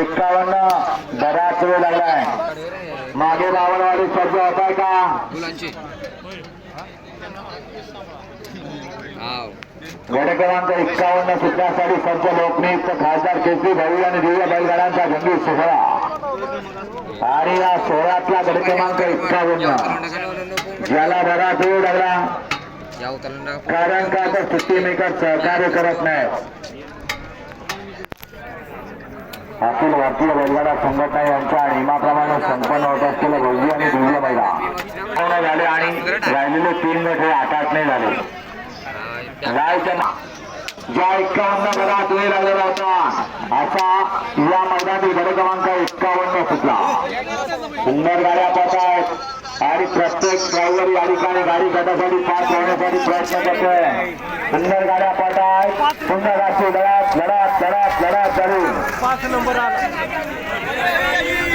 एकावन्न बराच वेळ लागलाय. मागे बावनवाडी सज्ज होत आहे का? गड क्रमांक एक्कावन्न सुटण्यासाठी सज्ज लोकनियुक्त खासदार केसरी भाऊ आणि दिव्य बैलगाड्यांचा गंभीर सोहळा आणि या सोहळ्यातला गड क्रमांक एक्कावन्न ज्याला बराच वेळ लागला. कारण का तर सुट्टी मेकर सहकार्य करत नाही अखिल भारतीय बैलगाडा संघटना यांच्या नियमाप्रमाणे संपन्न होत असलेले भोजी आणि दिव्य महिला पूर्ण झाले आणि राहिलेले तीन गट हे आटाटणे झाले. ज्या एक्कावन्न गटात वेळ लागलेला होता असा या मैदानातील गड क्रमांक एक्कावन्न सुटला. सुंदर गाड्या पाहत आहेत आणि प्रत्येक ड्रायव्हर या ठिकाणी गाडी गटासाठी पास होण्यासाठी प्रयत्न करतोय. सुंदर गाड्या पाहत आहेत सुंदर राष्ट्रीय लढत लढत लढत चालू पाच नंबर आला.